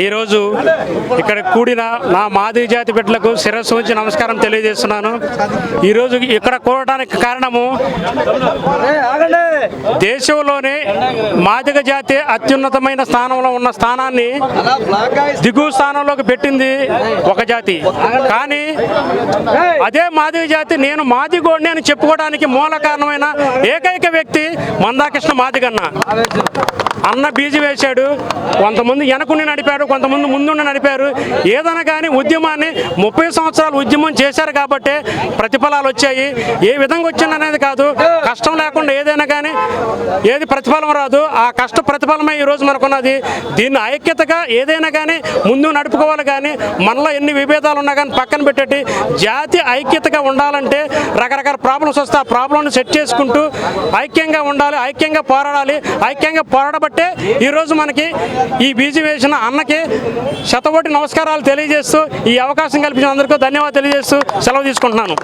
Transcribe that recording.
ఈరోజు ఇక్కడ కూడిన నా మాదిరి జాతి బిడ్డలకు శిరస్సు ఉంచి నమస్కారం తెలియజేస్తున్నాను. ఈరోజు ఇక్కడ కూడటానికి కారణము దేశంలోనే మాదిగ జాతి అత్యున్నతమైన స్థానంలో ఉన్న స్థానాన్ని దిగువ స్థానంలోకి పెట్టింది ఒక జాతి. కానీ అదే మాదిగ జాతి నేను మాదిగోడిని అని చెప్పుకోవడానికి మూల కారణమైన ఏకైక వ్యక్తి మందాకృష్ణ మాదిగన్న. అన్న బీజి వేశాడు. కొంతమంది వెనకుండి నడిపాడు. కొంతమంది ముందుండి నడిపారు. ఏదైనా కానీ ఉద్యమాన్ని ముప్పై సంవత్సరాలు ఉద్యమం చేశారు కాబట్టి ప్రతిఫలాలు వచ్చాయి. ఏ విధంగా వచ్చింది అనేది కాదు. కష్టం లేకుండా ఏదైనా కానీ ఏది ప్రతిఫలం రాదు. ఆ కష్ట ప్రతిఫలమే ఈ రోజు మనకున్నది. దీన్ని ఐక్యతగా ఏదైనా కానీ ముందు నడుపుకోవాలి కానీ మనలో ఎన్ని విభేదాలు ఉన్నా కానీ పక్కన పెట్టేటి జాతి ఐక్యతగా ఉండాలంటే రకరకాల ప్రాబ్లమ్స్ వస్తే ఆ ప్రాబ్లమ్ని సెట్ చేసుకుంటూ ఐక్యంగా ఉండాలి ఐక్యంగా పోరాడాలి ఐక్యంగా పోరాడబట్టే ఈరోజు మనకి ఈ బీజీ వేసిన అన్నకి శతకోటి నమస్కారాలు తెలియజేస్తూ ఈ అవకాశం అవకాశం కల్పించిన అందరికీ ధన్యవాదాలు తెలియజేస్తూ సెలవు తీసుకుంటున్నాను.